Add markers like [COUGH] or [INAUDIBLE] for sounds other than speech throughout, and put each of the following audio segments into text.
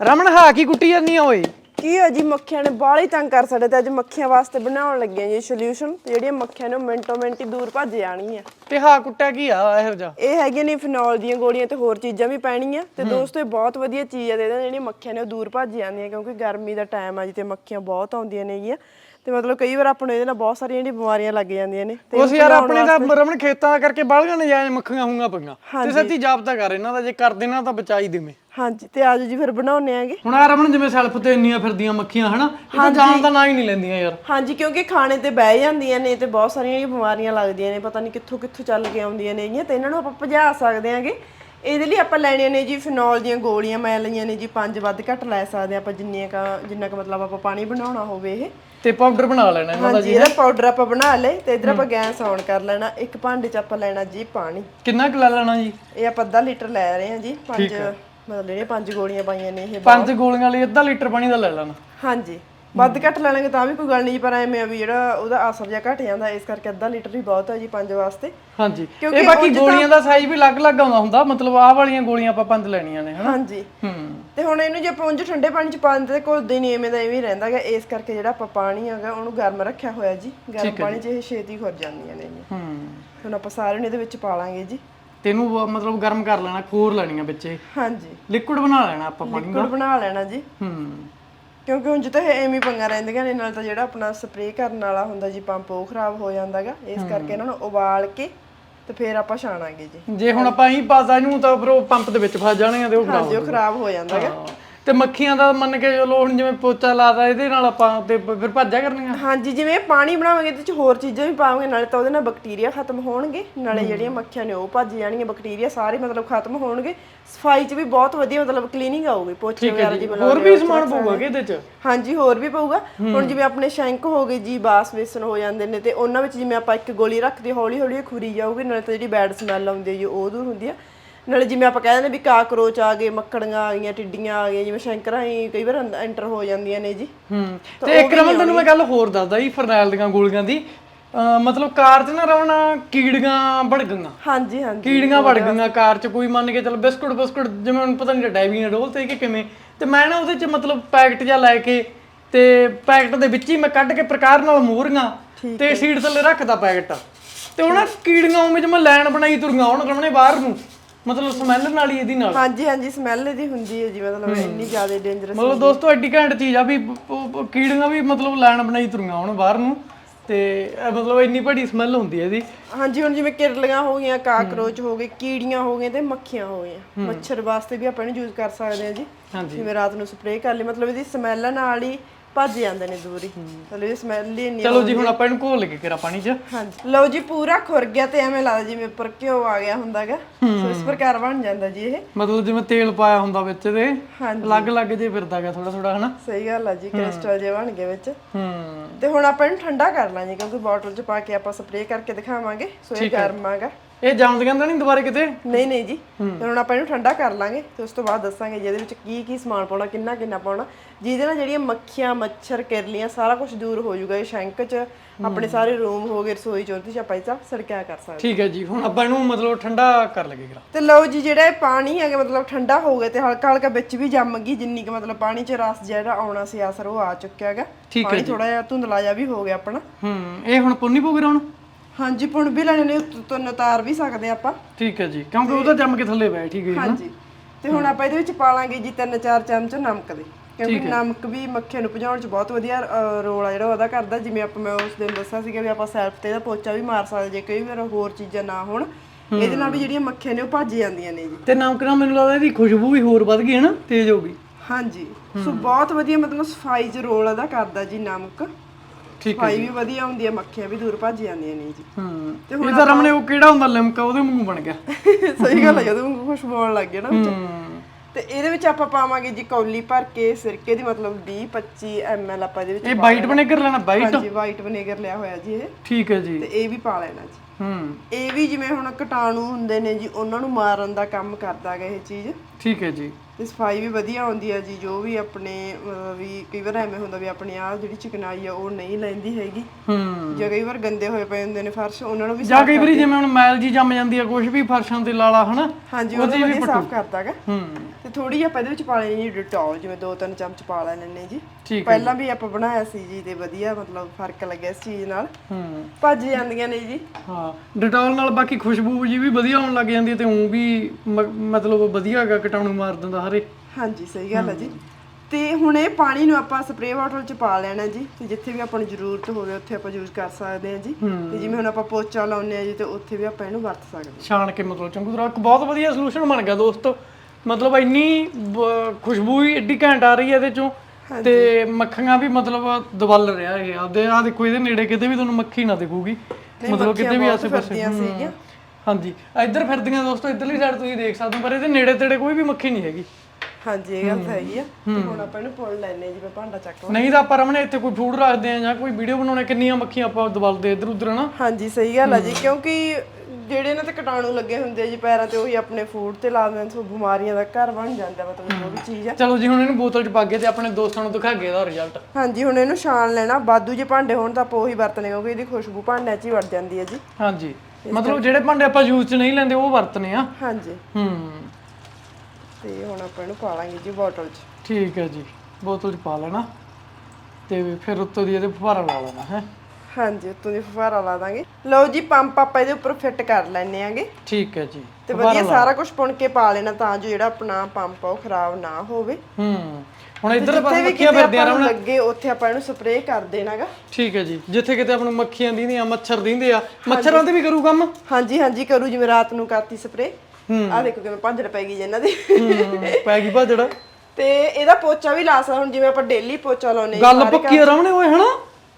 ਰਮਨ ਹਾ ਕੀ ਕੁੱਟੀ ਜਾਂਦੀ ਆ ਓਏ? ਕੀ ਹੋ ਜੀ ਮੱਖੀਆਂ ਨੇ ਬਾਹਲੀ ਤੰਗ ਕਰ ਸਾਡੇ ਤੇ ਅੱਜ ਮੱਖੀਆਂ ਵਾਸਤੇ ਬਣਾਉਣ ਲੱਗੀਆਂ ਜੀ ਸੋਲੂਸ਼ਨ ਤੇ ਜਿਹੜੀਆਂ ਮੱਖੀਆਂ ਨੇ ਉਹ ਮਿੰਟੋ ਮਿੰਟ ਹੀ ਦੂਰ ਭੱਜ ਜਾਣਗੀਆਂ। ਤੇ ਹਾ ਕੁੱਟਿਆ ਕੀ ਆ ਇਹੋ ਜਿਹਾ? ਇਹ ਹੈਗੀਆਂ ਨੇ ਫਿਨੋਲ ਦੀਆਂ ਗੋਲੀਆਂ ਤੇ ਹੋਰ ਚੀਜ਼ਾਂ ਵੀ ਪੈਣੀਆਂ ਤੇ ਦੋਸਤੋ ਇਹ ਬਹੁਤ ਵਧੀਆ ਚੀਜ਼ ਇਹਦੇ ਨਾਲ ਜਿਹੜੀਆਂ ਮੱਖੀਆਂ ਨੇ ਉਹ ਦੂਰ ਭੱਜ ਜਾਂਦੀਆਂ ਕਿਉਂਕਿ ਗਰਮੀ ਦਾ ਟਾਈਮ ਆ ਜੀ ਤੇ ਮੱਖੀਆਂ ਬਹੁਤ ਆਉਂਦੀਆਂ ਨੇਗੀਆਂ ਤੇ ਮਤਲਬ ਕਈ ਵਾਰ ਆਪਾਂ ਨੂੰ ਇਹਦੇ ਨਾਲ ਬਹੁਤ ਸਾਰੀਆਂ ਜਿਹੜੀਆਂ ਬਿਮਾਰੀਆਂ ਲੱਗ ਜਾਂਦੀਆਂ ਨੇ ਤੇ ਉਸ ਯਾਰ ਆਪਣੇ ਦਾ ਰਮਨ ਖੇਤਾਂ ਕਰਕੇ ਬਾਲੀਆਂ ਨਜਾਇਜ਼ ਮੱਖੀਆਂ ਹੁੰਗਾ ਪਈਆਂ ਤੇ ਸੱਚੀ ਜਾਬਤਾ ਕਰ ਇਹਨਾਂ ਦਾ ਜੇ ਕਰ ਦੇਣਾ ਤਾਂ ਬਚਾਈ ਦੇਵੇਂ। ਹਾਂਜੀ ਤੇ ਆਜੋ ਜੀ ਫਿਰ ਬਣਾਉਣੇ ਆਂਗੇ। ਹੁਣ ਆ ਰਮਨ ਜਿਵੇਂ ਸੈਲਫ ਤੇ ਇੰਨੀਆਂ ਫਿਰਦੀਆਂ ਮੱਖੀਆਂ ਹਨਾ? ਇਹ ਤਾਂ ਜਾਨ ਦਾ ਨਾਂ ਹੀ ਨਹੀਂ ਲੈਂਦੀਆਂ ਯਾਰ। ਹਾਂਜੀ ਕਿਉਂਕਿ ਖਾਣੇ ਤੇ ਬਹਿ ਜਾਂਦੀਆਂ ਨੇ ਤੇ ਬਹੁਤ ਸਾਰੀਆਂ ਜਿਹੜੀਆਂ ਬਿਮਾਰੀਆਂ ਲੱਗਦੀਆਂ ਨੇ ਪਤਾ ਨਹੀਂ ਕਿੱਥੋਂ ਕਿੱਥੋਂ ਚੱਲ ਕੇ ਆਉਂਦੀਆਂ ਨੇ ਇਹ ਤੇ ਇਹਨਾਂ ਨੂੰ ਆਪਾਂ ਭਜਾ ਸਕਦੇ ਆਂਗੇ। ਇਹਦੇ ਲਈ ਆਪਾਂ ਲੈਣੀਆਂ ਨੇ ਜੀ ਫਿਨੋਲ ਦੀਆਂ ਗੋਲੀਆਂ ਮੈਂ ਲਈਆਂ ਨੇ ਜੀ ਪੰਜ ਵੱਧ ਘੱਟ ਲੈ ਸਕਦੇ ਆਪਾਂ ਜਿੰਨੀਆਂ ਕਾ ਜਿੰਨਾ ਕ ਮਤਲਬ ਆਪਾਂ ਪਾਣੀ ਬਣਾਉਣਾ ਹੋਵੇ ਇਹ। ਤੇ ਪਾਊਡਰ ਬਣਾ ਲੈਣਾ ਇਹਨਾਂ ਦਾ ਹਾਂਜੀ ਇਹਦਾ ਪਾਊਡਰ ਆਪਾਂ ਬਣਾ ਲਏ ਤੇ ਇਧਰ ਆਪਾਂ ਗੈਸ ਆਨ ਕਰ ਲੈਣਾ ਇੱਕ ਭਾਂਡੇ 'ਚ ਆਪਾਂ ਲੈਣਾ ਜੀ ਪਾਣੀ। ਕਿੰਨਾ ਕੁ ਲੈ ਲੈਣਾ ਜੀ? ਇਹ ਆਪਾਂ ਅੱਧਾ ਲੀਟਰ ਲੈ ਰਹੇ ਹਾਂ ਜੀ ਪੰਜ ਮਤਲਬ ਜਿਹੜੀਆਂ ਪੰਜ ਗੋਲੀਆਂ ਪਾਈਆਂ ਨੇ ਇਹ ਪੰਜ ਗੋਲੀਆਂ ਲਈ ਅੱਧਾ ਲੀਟਰ ਪਾਣੀ ਦਾ ਲੈ ਲੈਣਾ। ਹਾਂਜੀ। ਵੱਧ ਘੱਟ ਲੈ ਲਾਂਗੇ ਤਾਂ ਵੀ ਕੋਈ ਗੱਲ ਨਹੀਂ ਪਰ ਐਵੇਂ ਆ ਵੀ ਜਿਹੜਾ ਉਹਦਾ ਅਸਰ ਜਿਹਾ ਘਟ ਜਾਂਦਾ ਇਸ ਕਰਕੇ ਅੱਧਾ ਲੀਟਰ ਹੀ ਬਹੁਤ ਹੈ ਜੀ ਪੰਜ ਵਾਸਤੇ। ਹਾਂਜੀ। ਕਿਉਂਕਿ ਇਹ ਬਾਕੀ ਗੋਲੀਆਂ ਦਾ ਸਾਈਜ਼ ਵੀ ਅਲੱਗ-ਅਲੱਗ ਆਉਂਦਾ ਹੁੰਦਾ ਮਤਲਬ ਆਹ ਵਾਲੀਆਂ ਗੋਲੀਆਂ ਆਪਾਂ ਪੰਜ ਲੈਣੀਆਂ ਨੇ ਹਨਾ? ਹਾਂਜੀ। ਹੂੰ। ਤੇ ਹੁਣ ਇਹਨੂੰ ਜੇ ਉਂਝ ਠੰਡੇ ਪਾਣੀ ਚ ਪਾ ਦਿੰਦੇ ਤੇ ਕੋਈ ਦਿਨ ਐਵੇਂ ਦਾ ਐਵੇਂ ਹੀ ਰਹਿੰਦਾਗਾ ਇਸ ਕਰਕੇ ਜਿਹੜਾ ਆਪਾਂ ਪਾਣੀ ਹੈਗਾ ਉਹਨੂੰ ਗਰਮ ਰੱਖਿਆ ਹੋਇਆ ਜੀ। ਗਰਮ ਪਾਣੀ 'ਚ ਇਹ ਛੇਤੀ ਖੁਰ ਜਾਂਦੀਆਂ ਨੇ ਜੀ। ਹੂੰ। ਹੁਣ ਆਪਾਂ ਸਾਰੇ ਨੂੰ ਇਹਦੇ ਵਿੱਚ ਪਾ ਲਾਂਗੇ ਜੀ। ਤੇ ਇਹਨੂੰ ਬ- ਮਤਲਬ ਗਰਮ ਕਰ ਲੈਣਾ ਖੋਰ ਲੈਣੀਆਂ ਵਿੱਚ ਇਹ। ਹਾਂਜੀ। ਲਿਕੁਇਡ ਬਣਾ ਲੈਣਾ ਆਪਾਂ ਪਾਣੀ ਲਿਕੁਇਡ ਬਣਾ ਲੈਣਾ ਜੀ। ਹੂੰ। ਕਿਉਂਕਿ ਉਂਝ ਤਾਂ ਇਹ ਐਵੇਂ ਹੀ ਪੰਗਾ ਰਹਿੰਦੀਆਂ ਨੇ ਨਾਲ ਤਾਂ ਜਿਹੜਾ ਆਪਣਾ ਸਪਰੇਅ ਕਰਨ ਵਾਲਾ ਹੁੰਦਾ ਜੀ ਪੰਪ ਉਹ ਖਰਾਬ ਹੋ ਜਾਂਦਾਗਾ। ਇਸ ਕਰਕੇ ਇਹਨਾਂ ਨੂੰ ਉਬਾਲ ਕੇ ਤੇ ਫਿਰ ਆਪਾਂ ਛਾਣਾਂਗੇ ਜੀ। ਜੇ ਹੁਣ ਆਪਾਂ ਹੀ ਪਾਸਾ ਇਹਨੂੰ ਤਾਂ ਫਿਰ ਉਹ ਪੰਪ ਦੇ ਵਿੱਚ ਫਸ ਜਾਣੇ ਆ ਤੇ ਉਹ ਖਰਾਬ ਹਾਂਜੀ ਉਹ ਖਰਾਬ ਹੋ ਜਾਂਦਾਗਾ। ਤੇ ਮੱਖੀਆਂ ਦਾ ਮੰਨ ਕੇ ਚਲੋ ਹੁਣ ਜਿਵੇਂ ਪੋਚਾ ਲਾਦਾ ਇਹਦੇ ਨਾਲ ਆਪਾਂ ਤੇ ਫਿਰ ਭੱਜਿਆ ਕਰਨੀਆਂ? ਹਾਂਜੀ ਜਿਵੇਂ ਇਹ ਪਾਣੀ ਬਣਾਵਾਂਗੇ ਇਹਦੇ ਚ ਹੋਰ ਚੀਜ਼ਾਂ ਵੀ ਪਾਵਾਂਗੇ ਨਾਲੇ ਤਾਂ ਉਹਦੇ ਨਾਲ ਬੈਕਟੀਰੀਆ ਖਤਮ ਹੋਣਗੇ। ਨਾਲੇ ਜਿਹੜੀਆਂ ਮੱਖੀਆਂ ਨੇ ਉਹ ਭੱਜ ਜਾਣਗੀਆਂ ਬੈਕਟੀਰੀਆ ਸਾਰੇ ਮਤਲਬ ਖਤਮ ਹੋਣਗੇ। ਸਫ਼ਾਈ ਚ ਵੀ ਬਹੁਤ ਵਧੀਆ ਮਤਲਬ ਕਲੀਨਿੰਗ ਆਊਗੀ ਪੋਚੇ ਵਗੈਰਾ ਜੀ। ਹੋਰ ਵੀ ਸਮਾਨ ਪਊਗਾ ਕਿ ਇਹਦੇ ਚ? ਹਾਂਜੀ ਹੋਰ ਵੀ ਪਊਗਾ। ਹੁਣ ਜਿਵੇਂ ਆਪਣੇ ਸ਼ੈਂਕ ਹੋ ਗਏ ਜੀ ਬਾਸ ਵੇਸਨ ਹੋ ਜਾਂਦੇ ਨੇ ਤੇ ਉਹਨਾਂ ਵਿੱਚ ਜਿਵੇਂ ਆਪਾਂ ਇੱਕ ਗੋਲੀ ਰੱਖਦੇ ਹੌਲੀ ਹੌਲੀ ਖੁਰੀ ਜਾਊਗੀ ਨਾਲੇ ਤਾਂ ਜਿਹੜੀ ਬੈਡ ਸਮੈਲ ਆਉਂਦੀ ਹੈ ਜੀ ਉਹ ਦੂਰ ਹੁੰਦੀ ਆ। ਨਾਲੇ ਜਿਵੇਂ ਆਪਾਂ ਕਹਿੰਦੇ ਨੇ ਵੀ ਕਾਕਰੋਚ ਆ ਗਏ ਮੱਕੜੀਆਂ ਆ ਗਈਆਂ ਟਿੱਡੀਆਂ ਆ ਗਈਆਂ ਜਿਵੇਂ ਸ਼ੈਂਕਰਾਂ ਹੀ ਕਈ ਵਾਰ ਐਂਟਰ ਹੋ ਜਾਂਦੀਆਂ ਨੇ ਜੀ। ਹੂੰ ਤੇ ਇੱਕ ਰਮਨ ਤੈਨੂੰ ਮੈਂ ਗੱਲ ਹੋਰ ਦੱਸਦਾ ਜੀ ਫਰਨੈਲ ਦੀਆਂ ਗੋਲੀਆਂ ਦੀ। ਮਤਲਬ ਕਾਰ 'ਚ ਨਾ ਰਵਣਾ ਕੀੜੀਆਂ ਵੜ ਗਈਆਂ। ਹਾਂਜੀ ਹਾਂਜੀ। ਕੀੜੀਆਂ ਵੜ ਗਈਆਂ ਕਾਰ 'ਚ ਕੋਈ ਮੰਨ ਕੇ ਚੱਲ ਬਿਸਕੁਟ ਬਿਸਕੁਟ ਜਿਵੇਂ ਹੁਣ ਪਤਾ ਨਹੀਂ ਡੈਵੀ ਨੇ ਡੋਲ ਤੇ ਕਿ ਕਿਵੇਂ। ਤੇ ਮੈਂ ਨਾ ਉਹਦੇ 'ਚ ਮਤਲਬ ਪੈਕਟ ਜਿਹਾ ਲੈ ਕੇ ਤੇ ਪੈਕਟ ਦੇ ਵਿੱਚ ਹੀ ਮੈਂ ਕੱਢ ਕੇ ਪ੍ਰਕਾਰ ਨਾਲ ਮੋਰੀਆਂ ਤੇ ਸੀਟ ਥੱਲੇ ਰੱਖਦਾ ਪੈਕਟ। ਤੇ ਉਹਨਾਂ ਕੀੜੀਆਂ ਉਵੇਂ ਜਿਵੇਂ ਲਾਈਨ ਬਣਾਈ ਤੁਰੀਆਂ ਹੁਣ ਰਮਣੇ ਬਾਹਰ ਨੂੰ। ਮਤਲਬ ਸਮੈਲ ਨਾਲ ਹੀ ਇਹਦੀ ਨਾਲ। ਹਾਂਜੀ ਹਾਂਜੀ ਸਮੈਲ ਇਹਦੀ ਹੁੰਦੀ ਹੈ ਜੀ ਮਤਲਬ ਇੰਨੀ ਜ਼ਿਆਦਾ ਡੇਂਜਰਸ ਮਤਲਬ ਦੋਸਤੋ ਐਡੀ ਘੈਂਟ ਚੀਜ਼ ਆ ਵੀ ਪ- ਪ- ਕੀੜੀਆਂ ਵੀ ਮਤਲਬ ਲਾਈਨ ਬਣਾਈ ਤੁਰੀਆਂ ਹੁਣ ਬਾਹਰ ਨੂੰ। ਤੇ ਇਹ ਮਤਲਬ ਇੰਨੀ ਭੜੀ ਸਮੈਲ ਹੁੰਦੀ ਹੈ ਇਹਦੀ। ਹਾਂਜੀ ਹੁਣ ਜਿਵੇਂ ਕਿਰਲੀਆਂ ਹੋ ਗਈਆਂ ਕਾਕਰੋਚ ਹੋ। ਗਏ ਕੀੜੀਆਂ ਹੋ ਗਈਆਂ ਤੇ ਮੱਖੀਆਂ ਹੋ ਗਈਆਂ। ਮੱਛਰ ਵਾਸਤੇ ਵੀ ਆਪਾਂ ਇਹਨੂੰ ਯੂਜ਼ ਕਰ ਸਕਦੇ ਹਾਂ ਜੀ। ਹਾਂਜੀ। ਜਿਵੇਂ ਰਾਤ ਨੂੰ ਸਪਰੇਅ ਕਰ ਲਈ ਮਤਲਬ ਇਹਦੀ ਸਮੈਲ ਨਾਲ ਹੀ ਭੱਜ ਜਾਂਦੇ ਨੇ ਦੂਰ। ਹੀ ਮਤਲਬ ਇਹ ਸਮੈਲ ਹੀ ਇੰਨੀ ਚਲੋ ਜੀ ਹੁਣ ਆਪਾਂ ਇਹਨੂੰ ਘੋਲ ਕੇ ਕਰਾ ਪਾਣੀ 'ਚ। ਹਾਂਜੀ। ਲਓ ਜੀ ਪੂਰਾ ਖੁਰ ਗਿਆ ਤੇ ਐਵੇਂ ਲੱਗਦਾ ਜਿਵੇਂ ਉੱਪਰ ਘਿਓ ਆ ਗਿਆ ਹੁੰਦਾਗਾ। ਸੋ ਇਸ ਪ੍ਰਕਾਰ ਬਣ ਜਾਂਦਾ ਜੀ ਇਹ। ਮਤਲਬ ਜਿਵੇਂ ਤੇਲ ਪਾਇਆ ਹੁੰਦਾ ਵਿੱਚ ਦੇ ਹਾਂਜੀ। ਅਲੱਗ-ਅਲੱਗ ਜੇ ਫਿਰਦਾ ਗਿਆ ਥੋੜਾ ਥੋੜਾ ਹਨਾ? ਸਹੀ ਗੱਲ ਆ ਜੀ ਕ੍ਰਿਸਟਲ ਜੇ ਬਣ ਗਏ ਵਿੱਚ। ਹੂੰ। ਤੇ ਹੁਣ ਆਪਾਂ ਇਹਨੂੰ ਠੰਡਾ ਕਰ ਲਾਂਗੇ ਕਿਉਂਕਿ ਬੋਟਲ 'ਚ ਪਾ ਕੇ ਆਪਾਂ ਸਪਰੇਅ ਕਰਕੇ ਦਿਖਾਵਾਂਗੇ ਸੋ ਇਹ ਗਰਮ ਆਗਾ। ਇਹ ਜਾਂਦੀਆਂ ਤਾਂ ਨਹੀਂ ਦੁਬਾਰੇ ਕਿਤੇ? ਨਹੀਂ ਨਹੀਂ ਜੀ। ਤੇ ਹੁਣ ਆਪਾਂ ਇਹਨੂੰ ਠੰਡਾ ਕਰ ਲਾਂਗੇ ਤੇ ਉਸ ਤੋਂ ਬਾਅਦ ਦੱਸਾਂਗੇ ਜੀ ਇਹਦੇ ਵਿੱਚ ਕੀ ਕੀ ਸਮਾਨ ਪਾਉਣਾ ਕਿੰਨਾ ਕਿੰਨਾ ਪਾਉਣਾ। ਜਿਹਦੇ ਨਾਲ ਜਿਹੜੀਆਂ ਮੱਖੀਆਂ ਮੱਛਰ ਕਿਰਲੀਆਂ ਸਾਰਾ ਕੁਝ ਦੂਰ ਹੋ ਜਾਊਗਾ ਇਹ ਸ਼ੈਂਕ 'ਚ ਆਪਣੇ ਸਾਰੇ ਰੂਮ ਹੋ ਗਏ ਰਸੋਈ ਚ ਉਹਦੇ 'ਚ ਆਪਾਂ ਇਹਦਾ ਸੜਕਿਆ ਕਰ ਸਕਦੇ ਠੀਕ ਹੈ ਜੀ ਹੁਣ ਆਪਾਂ ਇਹਨੂੰ ਮਤਲਬ ਠੰਡਾ ਕਰ ਲਗੇ ਕਰਾ ਤੇ ਲਓ ਜੀ ਜਿਹੜਾ ਇਹ ਪਾਣੀ ਹੈਗਾ ਮਤਲਬ ਠੰਡਾ ਹੋ ਗਿਆ ਤੇ ਹਲਕਾ ਹਲਕਾ ਵਿੱਚ ਵੀ ਜੰਮ ਗਈ ਜਿੰਨੀ ਕਿ ਮਤਲਬ ਪਾਣੀ 'ਚ ਰਸ ਜਿਹੜਾ ਆਉਣਾ ਸੀ ਅਸਰ ਉਹ ਆ ਚੁੱਕਿਆ ਹੈਗਾ। ਪਾਣੀ ਥੋੜਾ ਜਿਹਾ ਧੁੰਦਲਾ ਜਿਹਾ ਵੀ ਹੋ ਗਿਆ ਆਪਣਾ। ਹੂੰ ਇਹ ਹੁਣ ਪੁੰਨੀ ਪੂਗਰ ਹੁਣ ਹਾਂਜੀ ਪੁਣ ਵੀ ਲੈਣੇ ਨੇ ਉੱਤੋਂ ਤੋਂ ਉਤਾਰ ਵੀ ਸਕਦੇ ਆਪਾਂ। ਠੀਕ ਹੈ ਜੀ ਕਿਉਂਕਿ ਉਹਦਾ ਜੰਮ ਕੇ ਥੱਲੇ ਬੈਠ ਹੀ ਗਈ ਨਾ। ਹਾਂਜੀ ਤੇ ਹੁਣ ਆਪਾਂ ਇਹਦੇ ਵਿੱਚ ਪਾ ਲਾਂਗੇ ਜੀ ਤਿੰਨ ਚਾਰ ਚਮਚ ਨਮਕ ਦੇ। ਕਿਉਂਕਿ ਨਮਕ ਵੀ ਮੱਖੀਆਂ ਨੂੰ ਭਜਾਉਣ 'ਚ ਬਹੁਤ ਵਧੀਆ ਅ, ਰੋਲ ਆ ਜਿਹੜਾ ਉਹਦਾ ਕਰਦਾ। ਜਿਵੇਂ ਆਪਾਂ ਮੈਂ ਉਸ ਦਿਨ ਦੱਸਿਆ ਸੀਗਾ ਵੀ ਆਪਾਂ ਸੈਲਫ ਤੇ ਇਹਦਾ ਪੋਚਾ ਵੀ ਮਾਰ ਸਕਦੇ ਜੇ ਕਈ ਵਾਰ ਹੋਰ ਚੀਜ਼ਾਂ ਨਾ ਹੋਣ ਇਹਦੇ ਨਾਲ ਵੀ ਜਿਹੜੀਆਂ ਮੱਖੀਆਂ ਨੇ ਉਹ ਭੱਜ ਜਾਂਦੀਆਂ ਨੇ ਜੀ। ਤੇ ਨਮਕ ਨਾਲ ਮੈਨੂੰ ਲੱਗਦਾ ਇਹਦੀ ਖੁਸ਼ਬੂ ਵੀ ਹੋਰ ਵੱਧ ਗਈ ਹੈ ਨਾ ਤੇਜ਼ ਹੋ ਗਈ। ਹਾਂਜੀ ਸੋ ਬਹੁਤ ਵਧੀਆ ਮਤਲਬ ਸਫ਼ਾਈ 'ਚ ਰੋਲ ਇਹਦਾ ਕਰਦਾ ਜੀ ਨਮਕ। ਠੀਕ ਹੈ ਵੀ ਵਧੀਆ ਹੁੰਦੀ ਹੈ ਮੱਖੀਆਂ ਵੀ ਦੂਰ ਭੱਜ ਜਾਂਦੀਆਂ ਨੇ ਜੀ। ਹੂੰ ਤਾਂ ਰਮਣੇ ਉਹ ਕਿਹੜਾ ਹੁੰਦਾ ਲਿਮਕਾ ਉਹਦੇ ਵਾਂਗੂ ਬਣ ਗਿਆ। [LAUGHS] ਸਹੀ ਗੱਲ ਹੈ ਜਦੋਂ ਖੁਸ਼ਬੂ ਆਉਣ ਲੱਗ ਗਿਆ ਨਾ ਵਿੱਚ। ਹੂੰ। ਤੇ ਇਹਦੇ ਵਿੱਚ ਆਪਾਂ ਪਾਵਾਂਗੇ ਜੀ ਕੌਲੀ ਭਰ ਕੇ ਸਿਰਕੇ ਦੀ ਮਤਲਬ 20 25 ml ਆਪਾਂ ਇਹਦੇ ਵਿੱਚ ਇਹ ਵਾਈਟ ਵਿਨੇਗਰ ਲੈਣਾ। ਵਾਈਟ ਹਾਂਜੀ ਵਾਈਟ ਵਿਨੇਗਰ ਲਿਆ ਹੋਇਆ ਜੀ ਇਹ। ਠੀਕ ਹੈ ਜੀ। ਤੇ ਇਹ ਵੀ ਪਾ ਲੈਣਾ ਜੀ। ਹੂੰ। ਇਹ ਵੀ ਜਿਵੇਂ ਹੁਣ ਕੀਟਾਣੂ ਹੁੰਦੇ ਨੇ ਜੀ ਉਹਨਾਂ ਨੂੰ ਮਾਰਨ ਦਾ ਕੰਮ ਕਰਦਾ ਗਾ ਇਹ ਚੀਜ਼। ਠੀਕ ਹੈ ਜੀ। ਤੇ ਸਫ਼ਾਈ ਵੀ ਵਧੀਆ ਆਉਂਦੀ ਹੈ ਜੀ ਜੋ ਵੀ ਆਪਣੇ ਵੀ ਕਈ ਵਾਰ ਐਵੇਂ ਹੁੰਦਾ ਵੀ ਆਪਣੀ ਆਹ ਜਿਹੜੀ ਚਿਕਨਾਈ ਆ ਉਹ ਨਹੀਂ ਲੈਂਦੀ ਹੈਗੀ। ਹੂੰ। ਜੇ ਕਈ ਵਾਰ ਗੰਦੇ ਹੋਏ ਪਏ ਹੁੰਦੇ ਨੇ ਫਰਸ਼ ਉਹਨਾਂ ਨੂੰ ਵੀ ਜਾਂ ਕਈ ਵਾਰੀ ਜਿਵੇਂ ਹੁਣ ਮੈਲ ਜੀ ਜੰਮ ਜਾਂਦੀ ਆ ਕੁਝ ਵੀ ਫਰਸ਼ਾਂ ਤੇ ਲਾਲਾ ਹਨਾ? ਹਾਂਜੀ ਉਹ ਵੀ ਸਾਫ਼ ਕਰਦਾਗਾ ਹੂੰ। ਤੇ ਥੋੜੀ ਜਿਹੀ ਆਪਾਂ ਇਹਦੇ ਵਿੱਚ ਪਾ ਲੈਣੀ ਜੀ ਡਿਟੋਲ ਜਿਵੇਂ ਦੋ ਤਿੰਨ ਚਮਚ ਪਾ ਲੈਣੇ ਨੇ ਜੀ। ਠੀਕ ਹੈ ਪਹਿਲਾਂ ਵੀ ਆਪਾਂ ਬਣਾਇਆ ਸੀ ਜੀ ਤੇ ਵਧੀਆ ਮਤਲਬ ਫ਼ਰਕ ਲੱਗਿਆ ਇਸ ਚੀਜ਼ ਨਾਲ। ਹੂੰ। ਭੱਜ ਜਾਂਦੀਆਂ ਨੇ ਜੀ। ਹਾਂ ਡਿਟੋਲ ਨਾਲ ਬਾਕੀ ਖੁਸ਼ਬੂ ਜੀ ਵੀ ਵਧੀਆ ਆਉਣ ਲੱਗ ਜਾਂਦੀ ਹੈ ਤੇ ਉਹ ਵੀ ਮ- ਮਤਲਬ ਵਧੀਆ ਹੈਗਾ ਕੀਟਾਣੂ ਮਾਰ ਦਿੰਦਾ ਹਰੇ ਹਾਂਜੀ ਸਹੀ ਗੱਲ ਹੈ ਜੀ। ਤੇ ਹੁਣ ਇਹ ਪਾਣੀ ਨੂੰ ਆਪਾਂ ਸਪਰੇਅ ਬਾਟਲ ਚ ਪਾ ਲੈਣਾ ਜੀ ਤੇ ਜਿੱਥੇ ਵੀ ਆਪਾਂ ਨੂੰ ਜ਼ਰੂਰਤ ਹੋਵੇ ਉੱਥੇ ਆਪਾਂ ਯੂਜ਼ ਕਰ ਸਕਦੇ ਹਾਂ ਜੀ। ਤੇ ਜਿਵੇਂ ਹੁਣ ਆਪਾਂ ਪੋਚਾ ਲਾਉਂਦੇ ਆ ਜੀ ਤੇ ਉੱਥੇ ਵੀ ਆਪਾਂ ਇਹਨੂੰ ਵਰਤ ਸਕਦੇ ਹਾਂ। ਛਾਣ ਕੇ ਮਤਲਬ ਚੰਗੀ ਤਰ੍ਹਾਂ ਇੱਕ ਬਹੁਤ ਵਧੀਆ ਸੋਲੂਸ਼ਨ ਬਣ ਗਿਆ ਦੋਸਤੋ। ਮਤਲਬ ਇੰਨੀ ਬ- ਖੁਸ਼ਬੂ ਹੀ ਏਡੀ ਘੈਂਟ ਆ ਰਹੀ ਹੈ ਇਹਦੇ ਚੋਂ। ਤੇ ਮੱਖੀਆਂ ਵੀ ਮਤਲਬ ਦਬਲ ਰਿਹਾ ਇਹ। ਆਪਦੇ ਆ ਦੇਖੋ ਇਹਦੇ ਨੇੜੇ ਕਿਤੇ ਵੀ ਤੁਹਾਨੂੰ ਮੱਖੀ ਨਾ ਦਿਖੂਗੀ। ਮਤਲਬ ਕਿਤੇ ਵੀ ਆਸੇ ਪਾਸੇ ਫਿਰਦੀਆਂ ਸੀਗੀਆਂ। ਹਾਂਜੀ। ਇੱਧਰ ਫਿਰਦੀਆਂ ਦੋਸਤੋ ਇੱਧਰਲੀ ਸਾਈਡ ਤੁਸੀਂ ਦੇਖ ਸਕਦੇ ਹੋ ਪਰ ਇਹਦੇ ਨੇੜੇ ਤੇੜੇ ਕੋਈ ਵੀ ਮੱਖੀ ਨਹੀਂ ਹੈਗੀ। ਹਾਂਜੀ ਇਹ ਗੱਲ ਤਾਂ ਹੈਗੀ ਆ। ਤੇ ਹੁਣ ਆਪਾਂ ਇਹਨੂੰ ਪੁੱਲ ਲੈਣੇ ਜਿਵੇਂ ਭਾਂਡਾ ਚੱਕ ਲਓ। ਨਹੀਂ ਤਾਂ ਆਪਾਂ ਰਮਣੇ ਇੱਥੇ ਕੋਈ ਫੂਡ ਰੱਖਦੇ ਆ ਜਾਂ ਕੋਈ ਵੀਡੀਓ ਬਣਾਉਣੇ ਕਿੰਨੀਆਂ ਮੱਖੀਆਂ ਆਪਾਂ ਦਬਲਦੇ ਇੱਧਰ ਉੱਧਰ ਹਨਾ? ਹਾਂਜੀ ਸਹੀ ਗੱਲ ਆ ਜੀ ਕਿਉਂਕਿ ਜਿਹੜੇ ਇਹਨਾਂ ਤੇ ਕੀਟਾਣੂ ਲੱਗੇ ਹੁੰਦੇ ਆ ਜੀ ਪੈਰਾਂ ਤੇ ਉਹੀ ਆਪਣੇ ਫੂਡ ਤੇ ਲਾ ਦਿੰਦੇ ਸੋ ਬਿਮਾਰੀਆਂ ਦਾ ਘਰ ਬਣ ਜਾਂਦਾ ਮਤਲਬ ਜੋ ਵੀ ਚੀਜ਼ ਆ। ਚਲੋ ਜੀ ਹੁਣ ਇਹਨੂੰ ਬੋਤਲ 'ਚ ਪਾ ਕੇ ਤੇ ਆਪਣੇ ਦੋਸਤਾਂ ਨੂੰ ਦਿਖਾ ਗਏ ਇਹਦਾ ਰਿਜ਼ਲਟ ਹਾਂਜੀ ਹੁਣ ਇਹਨੂੰ ਛਾਣ ਲੈਣਾ ਬਾਦੂ ਜੇ ਭਾਂਡੇ ਹੋਣ ਤਾਂ ਆਪਾਂ ਉਹੀ ਵਰਤਨੇ ਕਿਉਂਕਿ ਇਹਦੀ ਖੁਸ਼ਬੂ ਭਾਂਡਿਆਂ 'ਚ ਹੀ ਵੜ ਜਾਂਦੀ ਹੈ ਜੀ। ਹਾਂਜੀ। ਮਤਲਬ ਜਿਹੜੇ ਭਾਂਡੇ ਆਪਾਂ ਯੂਜ਼ 'ਚ ਨਹੀਂ ਲੈਂਦੇ ਉਹ ਵਰਤਨੇ ਆ। ਹਾਂਜੀ। ਹੂੰ। ਤੇ ਹੁਣ ਆਪਾਂ ਇਹਨੂੰ ਪਾ ਲਾਂਗੇ ਜੀ ਬੋਟਲ 'ਚ। ਠੀਕ ਹੈ ਜੀ। ਬੋਤਲ 'ਚ ਪਾ ਲੈਣਾ ਤੇ ਫਿਰ ਉੱਤੋਂ ਦੀ ਇਹਦੇ ਫੁਹਾਰਾ ਲਾ ਲੈਣਾ ਹੈ। ਹਾਂਜੀ ਉੱਤੋਂ ਦੀ ਫੁਹਾਰਾ ਲਾ ਦਾਂਗੇ। ਲਓ ਜੀ ਪੰਪ ਆਪਾਂ ਇਹਦੇ ਉੱਪਰ ਫਿੱਟ ਕਰ ਲੈਣੇ ਆਂਗੇ। ਠੀਕ ਹੈ ਜੀ ਤੇ ਵਧੀਆ ਸਾਰਾ ਕੁਝ ਪੁਣ ਕੇ ਪਾ ਲੈਣਾ ਤਾਂ ਜੋ ਜਿਹੜਾ ਆਪਣਾ ਪੰਪ ਆ ਉਹ ਖਰਾਬ ਨਾ ਹੋਵੇ। ਹੂੰ ਹੁਣ ਇੱਧਰ ਪਾਸੇ ਮੱਖੀਆਂ ਫਿਰਦੀਆਂ ਰਹਿਣ ਲੱਗੇ ਉੱਥੇ ਆਪਾਂ ਇਹਨੂੰ ਸਪਰੇਅ ਕਰ ਦੇਣਾਗਾ। ਠੀਕ ਹੈ ਜੀ ਜਿੱਥੇ ਕਿਤੇ ਆਪਾਂ ਨੂੰ ਮੱਖੀਆਂ ਦੀਂਦੀਆਂ ਮੱਛਰ ਦੀਂਦੇ ਆ ਮੱਛਰਾਂ ਤੇ ਵੀ ਕਰੂ ਕੰਮ? ਹਾਂਜੀ ਹਾਂਜੀ ਕਰੂ ਜਿਵੇਂ ਰਾਤ ਨੂੰ ਕਰਤੀ ਸਪਰੇਅ। ਆ ਦੇਖੋ ਕਿਵੇਂ ਭਾਂਜੜ ਪੈ ਗਈ ਜੀ ਇਹਨਾਂ ਦੀ। ਪੈ ਗਈ ਭਾਜੜ। ਤੇ ਇਹਦਾ ਪੋਚਾ ਵੀ ਲਾ ਸਕਦਾ ਹੁਣ ਜਿਵੇਂ ਆਪਾਂ ਡੇਲੀ ਪੋਚਾ ਲਾਉਨੇ ਗੱਲ ਪੱਕੀ ਆ ਰਮਣੇ ਓਏ ਹਨਾ?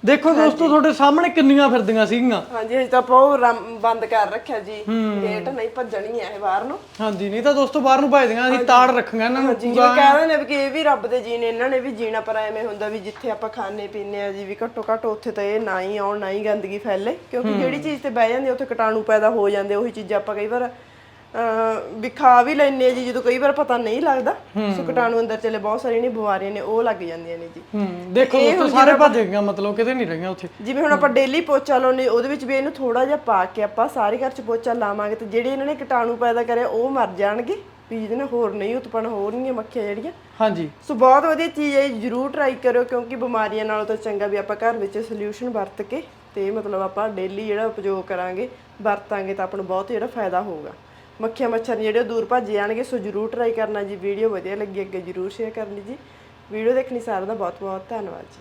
ਦੇਖੋ ਦੋਸਤੋ ਤੁਹਾਡੇ ਸਾਹਮਣੇ ਕਿੰਨੀਆਂ ਫਿਰਦੀਆਂ ਸੀਗੀਆਂ। ਹਾਂਜੀ ਹਜੇ ਤਾਂ ਆਪਾਂ ਉਹ ਬੰਦ ਕਰ ਰੱਖਿਆ ਜੀ। ਗੇਟ ਨਹੀਂ ਭੱਜਣੀ ਇਹ ਬਾਹਰ ਨੂੰ। ਹਾਂਜੀ ਨਹੀਂ ਤਾਂ ਦੋਸਤੋ ਬਾਹਰ ਨੂੰ ਭਜਦੀਆਂ ਅਸੀਂ ਤਾੜ ਰੱਖੀਆਂ ਇਹਨਾਂ ਨੂੰ ਜਿਵੇਂ ਕਹਿੰਦੇ ਨੇ ਵੀ ਕਿ ਇਹ ਵੀ ਰੱਬ ਦੇ ਜੀ ਨੇ ਇਹਨਾਂ ਨੇ ਵੀ ਜੀਣਾ ਪਰ ਐਵੇਂ ਹੁੰਦਾ ਵੀ ਜਿੱਥੇ ਆਪਾਂ ਖਾਣੇ ਪੀਣੇ ਆ ਜੀ ਵੀ ਘੱਟੋ ਘੱਟ ਉੱਥੇ ਤਾਂ ਇਹ ਨਾ ਹੀ ਆਉਣ ਨਾ ਹੀ ਗੰਦਗੀ ਫੈਲੇ। ਕਿਉਂਕਿ ਜਿਹੜੀ ਚੀਜ਼ ਤੇ ਬਹਿ ਜਾਂਦੀ ਉੱਥੇ ਕੀਟਾਣੂ ਪੈਦਾ ਹੋ ਜਾਂਦੇ ਉਹੀ ਚੀਜ਼ਾਂ ਆਪਾਂ ਕਈ ਵਾਰ ਵੀ ਖਾ ਵੀ ਲੈਨੇ ਜੀ ਜਦੋਂ ਕਈ ਵਾਰ ਪਤਾ ਨਹੀਂ ਲੱਗਦਾ। ਸੋ ਕੀਟਾਣੂ ਅੰਦਰ ਚਲੇ ਬਹੁਤ ਸਾਰੀਆਂ ਨੇ ਬਿਮਾਰੀਆਂ ਨੇ ਉਹ ਲੱਗ ਜਾਂਦੀਆਂ ਨੇ ਜੀ। ਹੂੰ ਦੇਖੋ ਦੋਸਤੋ ਸਾਰੇ ਭੱਜ ਗਈਆਂ ਮਤਲਬ ਕਿਤੇ ਨਹੀਂ ਰਹੀਆਂ ਉੱਥੇ। ਜਿਵੇਂ ਹੁਣ ਆਪਾਂ ਡੇਲੀ ਪੋਚਾ ਲਾਉਨੇ ਉਹਦੇ ਵਿੱਚ ਵੀ ਇਹਨੂੰ ਥੋੜਾ ਜਿਹਾ ਪਾ ਕੇ ਆਪਾਂ ਸਾਰੇ ਘਰ ਚ ਪੋਚਾ ਲਾਵਾਂਗੇ ਤੇ ਜਿਹੜੇ ਇਹਨਾਂ ਨੇ ਕੀਟਾਣੂ ਪੈਦਾ ਕਰਿਆ ਉਹ ਮਰ ਜਾਣਗੇ। ਵੀ ਜਿਹਦੇ ਨਾਲ ਹੋਰ ਨਹੀਂ ਉਤਪਨ ਹੋਣਗੀਆਂ ਮੱਖੀਆਂ ਜਿਹੜੀਆਂ। ਹਾਂਜੀ। ਸੋ ਬਹੁਤ ਵਧੀਆ ਚੀਜ਼ ਹੈ ਜਰੂਰ ਟਰਾਈ ਕਰਿਓ ਕਿਉਂਕਿ ਬਿਮਾਰੀਆਂ ਨਾਲੋਂ ਤਾਂ ਚੰਗਾ ਵੀ ਆਪਾਂ ਘਰ ਵਿੱਚ ਸੋਲੂਸ਼ਨ ਵਰਤ ਕੇ ਤੇ ਮਤਲਬ ਆਪਾਂ ਡੇਲੀ ਜਿਹੜਾ ਉਪਯੋਗ ਕਰਾਂਗੇ ਵਰਤਾਂਗੇ ਤਾਂ ਆਪਾਂ ਨੂੰ ਬਹੁਤ ਜਿਹੜਾ ਫਾਇਦਾ ਹੋਊਗਾ। ਮੱਖੀਆਂ ਮੱਛਰ ਨੇ, ਜਿਹੜੇ ਉਹ ਦੂਰ ਭੱਜ ਜਾਣਗੇ, ਸੋ ਜਰੂਰ ਟਰਾਈ ਕਰਨਾ ਜੀ ਵੀਡੀਓ ਵਧੀਆ ਲੱਗੀ, ਅੱਗੇ ਜਰੂਰ ਸ਼ੇਅਰ ਕਰਨੀ ਜੀ। ਵੀਡੀਓ ਦੇਖਣੀ ਸਾਰਿਆਂ ਦਾ ਬਹੁਤ ਬਹੁਤ ਧੰਨਵਾਦ ਜੀ।